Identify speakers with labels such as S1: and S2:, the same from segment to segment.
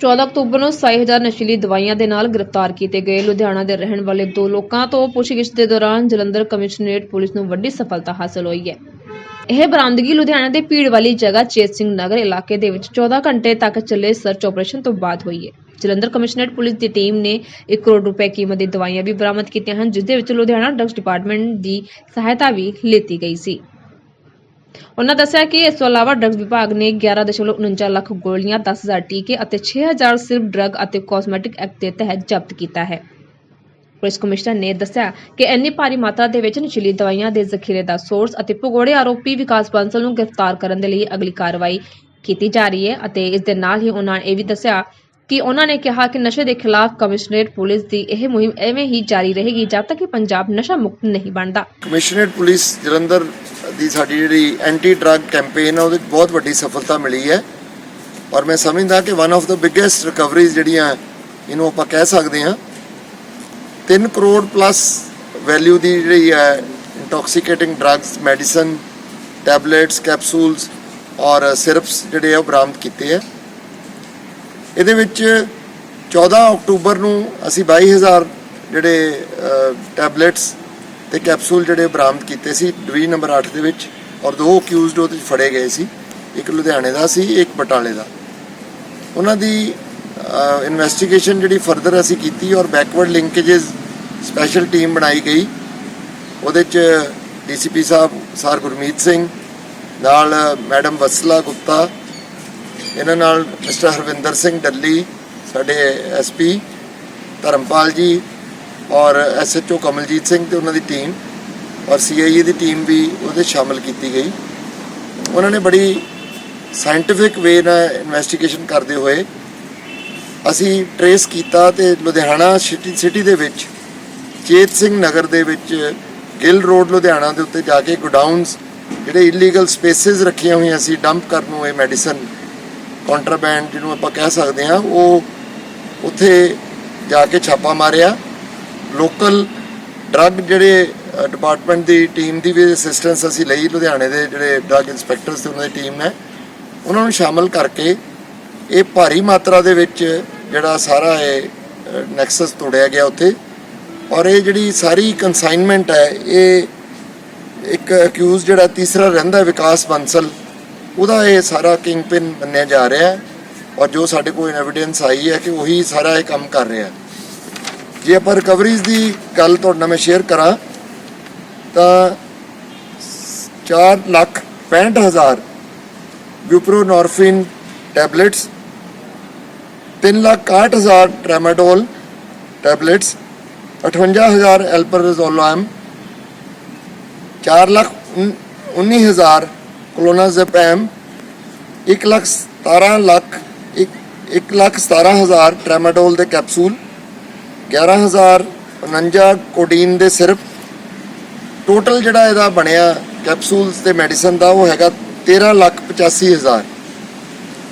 S1: 14 October ਨੂੰ 27000 ਨਸ਼ੀਲੀ ਦਵਾਈਆਂ ਦੇ ਨਾਲ ਗ੍ਰਿਫਤਾਰ ਕੀਤੇ ਗਏ। ਲੁਧਿਆਣਾ ਦੇ ਰਹਿਣ ਵਾਲੇ ਦੋ ਲੋਕਾਂ ਤੋਂ ਪੁੱਛਗਿੱਛ ਦੇ ਦੌਰਾਨ ਜਲੰਧਰ ਕਮਿਸ਼ਨਰੇਟ ਪੁਲਿਸ ਨੂੰ ਵੱਡੀ ਸਫਲਤਾ ਹਾਸਲ ਹੋਈ ਹੈ। ਇਹ ਬਰਾਮਦਗੀ ਲੁਧਿਆਣਾ ਦੇ ਭੀੜ ਵਾਲੀ ਜਗ੍ਹਾ ਚੇਤ ਸਿੰਘ ਨਗਰ ਇਲਾਕੇ ਦੇ ਵਿੱਚ 14 ਘੰਟੇ ਤੱਕ ਚੱਲੇ ਸਰਚ ਆਪਰੇਸ਼ਨ ਤੋਂ ਬਾਅਦ ਹੋਈ ਹੈ। ਜਲੰਧਰ ਕਮਿਸ਼ਨਰੇਟ ਪੁਲਿਸ ਦੀ ਟੀਮ ਨੇ 1 ਕਰੋੜ ਰੁਪਏ ਕੀਮਤ ਦੀ ਦਵਾਈਆਂ ਵੀ ਬਰਾਮਦ ਕੀਤੀਆਂ ਹਨ, ਜਿਸ ਦੇ ਵਿੱਚ ਲੁਧਿਆਣਾ ਡਰੱਗਸ ਡਿਪਾਰਟਮੈਂਟ ਦੀ ਸਹਾਇਤਾ ਵੀ ਲਿੱਤੀ ਗਈ ਸੀ। ਉਹਨਾਂ ਦੱਸਿਆ ਕਿ ਇਸ ਤੋਂ ਇਲਾਵਾ ਡਰੱਗਸ ਵਿਭਾਗ ਨੇ 11.49 ਲੱਖ ਗੋਲੀਆਂ 10000 ਟੀਕੇ ਅਤੇ 6000 ਸਿਰਫ ਡਰੱਗ ਅਤੇ ਕਾਸਮੈਟਿਕ ਐਕਟ ਦੇ ਤਹਿਤ ਜ਼ਬਤ ਕੀਤਾ ਹੈ। ਪੁਲਿਸ ਕਮਿਸ਼ਨਰ ਨੇ ਦੱਸਿਆ ਕਿ ਇੰਨੀ ਭਾਰੀ ਮਾਤਰਾ ਦੇ ਵਿੱਚ ਨਸ਼ੀਲੀ ਦਵਾਈਆਂ ਦੇ ਜ਼ਖੀਰੇ ਦਾ ਸੋਰਸ ਅਤੇ ਭਗੋੜੇ ਆਰੋਪੀ ਵਿਕਾਸ ਬਾਂਸਲ ਨੂੰ ਗ੍ਰਿਫਤਾਰ ਕਰਨ ਦੇ ਲਈ ਅਗਲੀ ਕਾਰਵਾਈ ਕੀਤੀ ਜਾ ਰਹੀ ਹੈ ਅਤੇ ਇਸ ਦੇ ਨਾਲ ਹੀ ਉਹਨਾਂ ਇਹ ਵੀ ਦੱਸਿਆ ਕਿ ਉਹਨਾਂ ਨੇ ਕਿਹਾ ਕਿ ਨਸ਼ੇ ਦੇ ਖਿਲਾਫ ਕਮਿਸ਼ਨਰੇਟ ਪੁਲਿਸ ਦੀ ਇਹ ਮੁਹਿੰਮ ਐਵੇਂ ਹੀ ਜਾਰੀ ਰਹੇਗੀ ਜਦ ਤੱਕ ਕਿ ਪੰਜਾਬ ਨਸ਼ਾ ਮੁਕਤ ਨਹੀਂ ਬਣਦਾ।
S2: ਕਮਿਸ਼ਨਰੇਟ ਪੁਲਿਸ ਜਲੰਧਰ ਦੀ ਸਾਡੀ ਜਿਹੜੀ ਐਂਟੀ ਡਰੱਗ ਕੈਂਪੇਨ ਹੈ ਉਹਦੇ 'ਚ ਬਹੁਤ ਵੱਡੀ ਸਫਲਤਾ ਮਿਲੀ ਹੈ। ਔਰ ਮੈਂ ਸਮਝਦਾ ਕਿ one of the biggest recoveries ਜਿਹੜੀਆਂ ਇਹਨੂੰ ਆਪਾਂ ਕਹਿ ਸਕਦੇ ਹਾਂ 3 ਕਰੋੜ ਪਲੱਸ ਵੈਲਿਊ ਦੀ ਜਿਹੜੀ ਹੈ intoxicating drugs medicine tablets capsules ਔਰ ਸਿਰਪਸ ਜਿਹੜੇ ਆ ਉਹ ਬਰਾਮਦ ਕੀਤੇ ਆ ਇਹਦੇ ਵਿੱਚ 14 ਅਕਤੂਬਰ ਨੂੰ ਅਸੀਂ 22000 ਜਿਹੜੇ ਟੈਬਲੇਟਸ ਤੇ ਕੈਪਸੂਲ ਜਿਹੜੇ ਬਰਾਮਦ ਕੀਤੇ ਸੀ, ਡਿਵੀਜ਼ਨ ਨੰਬਰ 8 ਦੇ ਵਿੱਚ, ਔਰ ਦੋ ਅਕਿਊਜ਼ਡ ਉਹਦੇ ਵਿੱਚ ਫੜੇ ਗਏ ਸੀ, ਇੱਕ ਲੁਧਿਆਣੇ ਦਾ ਸੀ, ਇੱਕ ਬਟਾਲੇ ਦਾ। ਉਹਨਾਂ ਦੀ ਇਨਵੈਸਟੀਗੇਸ਼ਨ ਜਿਹੜੀ ਫਰਦਰ ਅਸੀਂ ਕੀਤੀ ਔਰ ਬੈਕਵਰਡ ਲਿੰਕੇजेस ਸਪੈਸ਼ਲ ਟੀਮ ਬਣਾਈ ਗਈ। ਉਹਦੇ ਚ ਡੀਸੀਪੀ ਸਾਹਿਬ, ਸਰ ਗੁਰਮੀਤ ਸਿੰਘ, ਨਾਲ ਮੈਡਮ ਵਸਲਾ ਗੁਪਤਾ ਇਹਨਾਂ ਨਾਲ ਮਿਸਟਰ ਹਰਵਿੰਦਰ ਸਿੰਘ ਡੱਲੀ, ਸਾਡੇ ਐਸਪੀ ਧਰਮਪਾਲ ਜੀ ਔਰ ਐਸਐਚਓ ਕਮਲਜੀਤ ਸਿੰਘ ਤੇ ਉਹਨਾਂ ਦੀ ਟੀਮ ਔਰ ਸੀਆਈਏ ਦੀ ਟੀਮ ਵੀ ਉਹਦੇ ਸ਼ਾਮਲ ਕੀਤੀ ਗਈ। ਉਹਨਾਂ ਨੇ ਬੜੀ ਸਾਇੰਟਿਫਿਕ ਵੇ ਨਾਲ ਇਨਵੈਸਟੀਗੇਸ਼ਨ ਕਰਦੇ ਹੋਏ ਅਸੀਂ ਟਰੇਸ ਕੀਤਾ ਤੇ ਲੁਧਿਆਣਾ ਸਿਟੀ ਸਿਟੀ ਦੇ ਵਿੱਚ, ਚੇਤ ਸਿੰਘ ਨਗਰ ਦੇ ਵਿੱਚ, ਗਿੱਲ ਰੋਡ ਲੁਧਿਆਣਾ ਦੇ ਉੱਤੇ ਜਾ ਕੇ ਗੋਡਾਊਨਸ, ਜਿਹੜੇ ਇਲੀਗਲ ਸਪੇਸਿਸ ਰੱਖੀਆਂ ਹੋਈਆਂ ਸੀ ਡੰਪ ਕਰਨ ਨੂੰ ਇਹ ਮੈਡੀਸਨ ਕੰਟਰਾਬੈਂਡ ਜਿਹਨੂੰ ਆਪਾਂ ਕਹਿ ਸਕਦੇ ਹਾਂ, ਉਹ ਉੱਥੇ ਜਾ ਕੇ ਛਾਪਾ ਮਾਰਿਆ। ਲੋਕਲ ਡਰੱਗ ਜਿਹੜੇ ਡਿਪਾਰਟਮੈਂਟ ਦੀ ਟੀਮ ਦੀ ਵੀ ਅਸਿਸਟੈਂਸ ਅਸੀਂ ਲਈ, ਲੁਧਿਆਣੇ ਦੇ ਜਿਹੜੇ ਡਰੱਗ ਇਨਸਪੈਕਟਰਸ ਤੇ ਉਹਨਾਂ ਦੀ ਟੀਮ ਨੇ ਉਹਨਾਂ ਨੂੰ ਸ਼ਾਮਲ ਕਰਕੇ ਇਹ ਭਾਰੀ ਮਾਤਰਾ ਦੇ ਵਿੱਚ ਜਿਹੜਾ ਸਾਰਾ ਇਹ ਨੈਕਸਸ ਤੋੜਿਆ ਗਿਆ ਉੱਥੇ। ਔਰ ਇਹ ਜਿਹੜੀ ਸਾਰੀ ਕਨਸਾਈਨਮੈਂਟ ਹੈ, ਇਹ ਇੱਕ ਅਕਿਊਜ਼ ਜਿਹੜਾ ਤੀਸਰਾ ਰਹਿੰਦਾ ਵਿਕਾਸ ਬੰਸਲ ਉਹਦਾ ਇਹ ਸਾਰਾ ਕਿੰਗ ਕਿੰਗਪਿਨ ਮੰਨਿਆ ਜਾ ਰਿਹਾ ਹੈ ਔਰ ਜੋ ਸਾਡੇ ਕੋਲ ਐਵੀਡੈਂਸ ਆਈ ਹੈ ਕਿ ਉਹੀ ਸਾਰਾ ਇਹ ਕੰਮ ਕਰ ਰਿਹਾ ਜੇ ਆਪਾਂ ਰਿਕਵਰੀਜ਼ ਦੀ ਗੱਲ ਤੁਹਾਡੇ ਨਾਲ ਮੈਂ ਸ਼ੇਅਰ ਕਰਾਂ, ਤਾਂ 4 ਲੱਖ 65 ਹਜ਼ਾਰ ਬਿਊਪਰੋਨੋਰਫਿਨ ਟੈਬਲੇਟਸ 3 ਲੱਖ 61 ਹਜ਼ਾਰ ਟ੍ਰੈਮਾਡੋਲ ਟੈਬਲੇਟਸ 58 ਹਜ਼ਾਰ ਐਲਪਰਜ਼ੋਲਮ 4 ਲੱਖ 19 ਹਜ਼ਾਰ ਕਲੋਨਾਜ਼ੇਪੈਮ 1 ਲੱਖ 17 ਲੱਖ 1 ਲੱਖ 17 ਹਜ਼ਾਰ ਟ੍ਰੈਮਾਡੋਲ ਦੇ ਕੈਪਸੂਲ 11049 ਕੋਡੀਨ ਦੇ ਸਿਰਫ ਟੋਟਲ ਜਿਹੜਾ ਇਹਦਾ ਬਣਿਆ ਕੈਪਸੂਲਸ ਤੇ ਮੈਡੀਸਨ ਦਾ ਉਹ ਹੈਗਾ 13 ਲੱਖ 85 ਹਜ਼ਾਰ।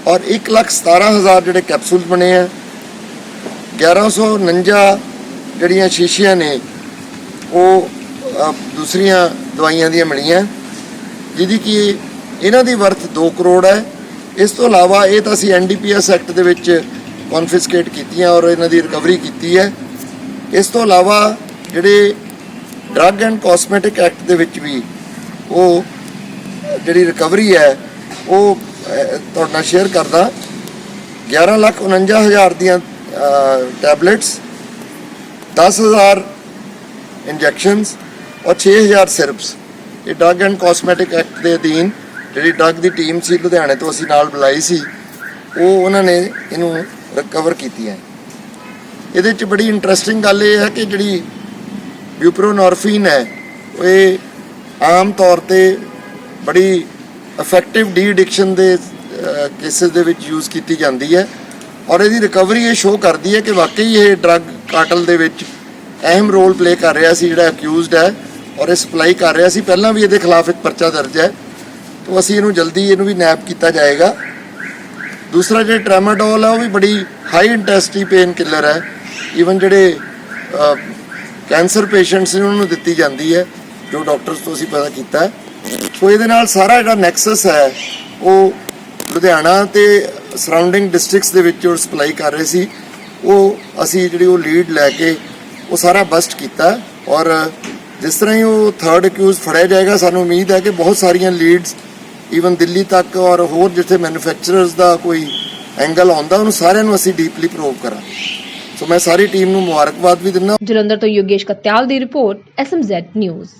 S2: ਔਰ 1 ਲੱਖ 17 ਹਜ਼ਾਰ ਜਿਹੜੇ ਕੈਪਸੂਲ ਬਣੇ ਆ 1149 ਜਿਹੜੀਆਂ ਸ਼ੀਸ਼ੀਆਂ ਨੇ, ਉਹ ਦੂਸਰੀਆਂ ਦਵਾਈਆਂ ਦੀਆਂ ਮਿਲੀਆਂ ਜਿਹਦੀ ਕਿ ਇਹਨਾਂ ਦੀ ਵਰਥ 2 ਕਰੋੜ ਹੈ। ਇਸ ਤੋਂ ਇਲਾਵਾ ਇਹ ਤਾਂ ਅਸੀਂ ਐਨਡੀਪੀਐਸ ਐਕਟ ਦੇ ਵਿੱਚ ਕਨਫਿਸਕੇਟ ਕੀਤੀਆਂ ਔਰ ਇਹਨਾਂ ਦੀ ਰਿਕਵਰੀ ਕੀਤੀ ਹੈ। ਇਸ ਤੋਂ ਇਲਾਵਾ ਜਿਹੜੇ ਡਰੱਗ ਐਂਡ ਕਾਸਮੈਟਿਕ ਐਕਟ ਦੇ ਵਿੱਚ ਵੀ ਉਹ ਜਿਹੜੀ ਰਿਕਵਰੀ ਹੈ, ਉਹ ਤੁਹਾਡੇ ਨਾਲ ਸ਼ੇਅਰ ਕਰਦਾ। 11 ਲੱਖ 49 ਹਜ਼ਾਰ ਦੀਆਂ ਟੈਬਲੇਟਸ 10000 ਇੰਜੈਕਸ਼ਨਸ ਔਰ 6000 ਸਿਰਪਸ। ਇਹ ਡਰੱਗ ਐਂਡ ਕਾਸਮੈਟਿਕ ਐਕਟ ਦੇ ਅਧੀਨ ਜਿਹੜੀ ਡਰੱਗ ਦੀ ਟੀਮ ਸੀ ਲੁਧਿਆਣੇ ਤੋਂ ਅਸੀਂ ਨਾਲ ਬੁਲਾਈ ਸੀ, ਉਹ ਉਹਨਾਂ ਨੇ ਇਹਨੂੰ ਰਿਕਵਰ ਕੀਤੀਆਂ ਇਹਦੇ ਚ ਬੜੀ ਇੰਟਰਸਟਿੰਗ ਗੱਲ ਇਹ ਹੈ ਕਿ ਜਿਹੜੀ ਬਿਊਪਰੋਨੋਰਫਿਨ ਹੈ, ਉਹ ਇਹ ਆਮ ਤੌਰ ਤੇ ਬੜੀ ਇਫੈਕਟਿਵ ਡੀ ਐਡਿਕਸ਼ਨ ਦੇ ਕੇਸਿਸ ਦੇ ਵਿੱਚ ਯੂਜ਼ ਕੀਤੀ ਜਾਂਦੀ ਹੈ ਔਰ ਇਹਦੀ ਰਿਕਵਰੀ ਇਹ ਸ਼ੋਅ ਕਰਦੀ ਹੈ ਕਿ ਵਾਕਈ ਇਹ ਡਰੱਗ ਕਾਟਲ ਦੇ ਵਿੱਚ ਅਹਿਮ ਰੋਲ ਪਲੇ ਕਰ ਰਿਹਾ ਸੀ ਜਿਹੜਾ ਅਕਿਊਜ਼ਡ ਹੈ ਔਰ ਇਹ ਸਪਲਾਈ ਕਰ ਰਿਹਾ ਸੀ। ਪਹਿਲਾਂ ਵੀ ਇਹਦੇ ਖਿਲਾਫ ਇੱਕ ਪਰਚਾ ਦਰਜ ਹੈ। ਤੋਂ ਅਸੀਂ ਇਹਨੂੰ ਜਲਦੀ ਇਹਨੂੰ ਵੀ ਨੈਪ ਕੀਤਾ ਜਾਏਗਾ। ਦੂਸਰਾ ਜਿਹੜਾ ਟ੍ਰੈਮਾਡੋਲ ਹੈ ਉਹ ਵੀ ਬੜੀ ਹਾਈ ਇੰਟੈਂਸਿਟੀ ਪੇਨ ਕਿਲਰ ਹੈ ਈਵਨ ਜਿਹੜੇ ਕੈਂਸਰ ਪੇਸ਼ੈਂਟਸ ਨੇ ਉਹਨਾਂ ਨੂੰ ਦਿੱਤੀ ਜਾਂਦੀ ਹੈ, ਜੋ ਡਾਕਟਰਸ ਤੋਂ ਅਸੀਂ ਪਤਾ ਕੀਤਾ। ਸੋ ਇਹਦੇ ਨਾਲ ਸਾਰਾ ਜਿਹੜਾ ਨੈਕਸਸ ਹੈ, ਉਹ ਲੁਧਿਆਣਾ ਤੇ ਸਰਾਊਂਡਿੰਗ ਡਿਸਟ੍ਰਿਕਟਸ ਦੇ ਵਿੱਚ ਉਹ ਸਪਲਾਈ ਕਰ ਰਹੇ ਸੀ। ਉਹ ਅਸੀਂ ਜਿਹੜੀ ਉਹ ਲੀਡ ਲੈ ਕੇ ਉਹ ਸਾਰਾ ਬਸਟ ਕੀਤਾ। ਔਰ ਜਿਸ ਤਰ੍ਹਾਂ ਹੀ ਉਹ ਥਰਡ ਅਕਿਊਜ਼ ਫੜਿਆ ਜਾਏਗਾ, ਸਾਨੂੰ ਉਮੀਦ ਹੈ ਕਿ ਬਹੁਤ ਸਾਰੀਆਂ ਲੀਡਸ ਈਵਨ ਦਿੱਲੀ ਤੱਕ ਔਰ ਹੋਰ ਜਿੱਥੇ ਮੈਨੂਫੈਕਚਰਰਸ ਦਾ ਕੋਈ ਐਂਗਲ ਆਉਂਦਾ, ਉਹਨੂੰ ਸਾਰਿਆਂ ਨੂੰ ਅਸੀਂ ਡੀਪਲੀ ਪ੍ਰੋਵ ਕਰਾਂਗੇ। ਸੋ ਮੈਂ ਸਾਰੀ ਟੀਮ ਨੂੰ ਮੁਬਾਰਕਬਾਦ ਵੀ ਦਿੰਦਾ।
S1: ਜਲੰਧਰ ਤੋਂ ਯੋਗੇਸ਼ ਕਤਿਆਲ ਦੀ ਰਿਪੋਰਟ ਐਸਐਮਜ਼ੈਡ ਨਿਊਜ਼